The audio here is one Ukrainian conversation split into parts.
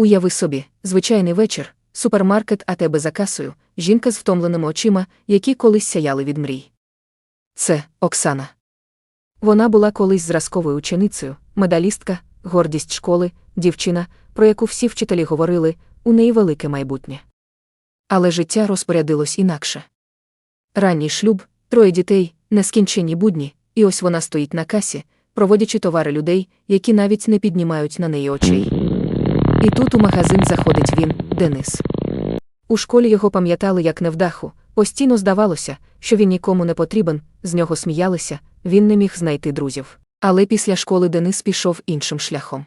Уяви собі, звичайний вечір, супермаркет, а тебе за касою, жінка з втомленими очима, які колись сяяли від мрій. Це Оксана. Вона була колись зразковою ученицею, медалістка, гордість школи, дівчина, про яку всі вчителі говорили, у неї велике майбутнє. Але життя розпорядилось інакше. Ранній шлюб, троє дітей, нескінчені будні, і ось вона стоїть на касі, проводячи товари людей, які навіть не піднімають на неї очей. І тут у магазин заходить він, Денис. У школі його пам'ятали як невдаху, постійно здавалося, що він нікому не потрібен, з нього сміялися, він не міг знайти друзів. Але після школи Денис пішов іншим шляхом.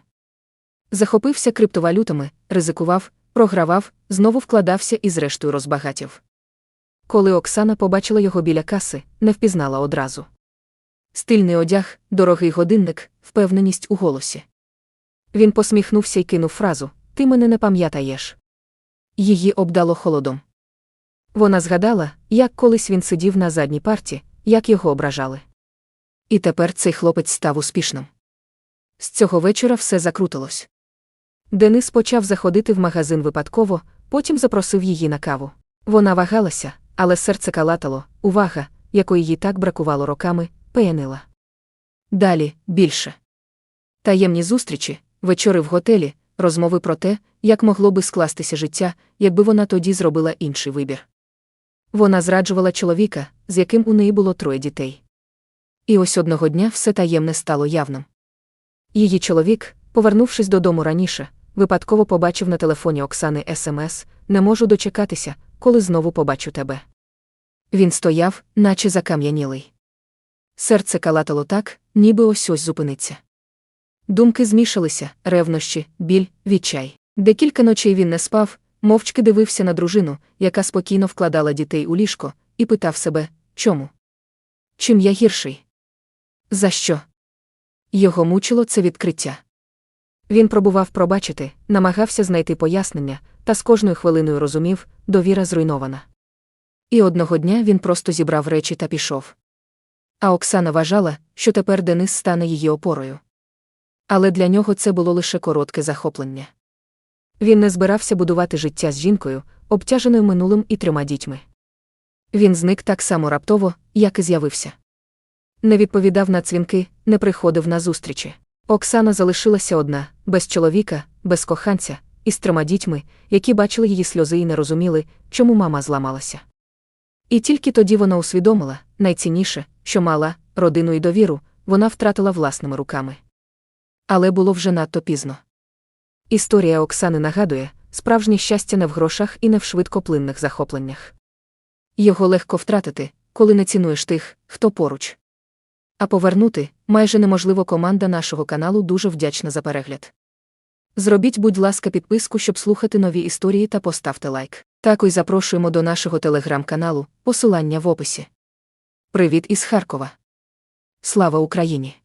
Захопився криптовалютами, ризикував, програвав, знову вкладався і зрештою розбагатів. Коли Оксана побачила його біля каси, не впізнала одразу. Стильний одяг, дорогий годинник, впевненість у голосі. Він посміхнувся і кинув фразу Ти мене не пам'ятаєш. Її обдало холодом. Вона згадала, як колись він сидів на задній парті, як його ображали. І тепер цей хлопець став успішним. З цього вечора все закрутилось. Денис почав заходити в магазин випадково, потім запросив її на каву. Вона вагалася, але серце калатало, увага, якої їй так бракувало роками, пеянила. Далі більше. Таємні зустрічі, вечори в готелі, розмови про те, як могло би скластися життя, якби вона тоді зробила інший вибір. Вона зраджувала чоловіка, з яким у неї було троє дітей. І ось одного дня все таємне стало явним. Її чоловік, повернувшись додому раніше, випадково побачив на телефоні Оксани смс Не можу дочекатися, коли знову побачу тебе. Він стояв, наче закам'янілий. Серце калатало так, ніби ось ось зупиниться. Думки змішалися, ревнощі, біль, відчай. Декілька ночей він не спав, мовчки дивився на дружину, яка спокійно вкладала дітей у ліжко, і питав себе чому? Чим я гірший? За що? Його мучило це відкриття. Він пробував пробачити, намагався знайти пояснення, та з кожною хвилиною розумів, довіра зруйнована. І одного дня він просто зібрав речі та пішов. А Оксана вважала, що тепер Денис стане її опорою. Але для нього це було лише коротке захоплення. Він не збирався будувати життя з жінкою, обтяженою минулим і трьома дітьми. Він зник так само раптово, як і з'явився. Не відповідав на дзвінки, не приходив на зустрічі. Оксана залишилася одна, без чоловіка, без коханця, із трьома дітьми, які бачили її сльози і не розуміли, чому мама зламалася. І тільки тоді вона усвідомила найцінніше, що мала родину і довіру, вона втратила власними руками. Але було вже надто пізно. Історія Оксани нагадує справжнє щастя не в грошах і не в швидкоплинних захопленнях. Його легко втратити, коли не цінуєш тих, хто поруч. А повернути майже неможливо команда нашого каналу дуже вдячна за перегляд. Зробіть, будь ласка, підписку, щоб слухати нові історії та поставте лайк. Також запрошуємо до нашого телеграм-каналу, посилання в описі. Привіт із Харкова. Слава Україні!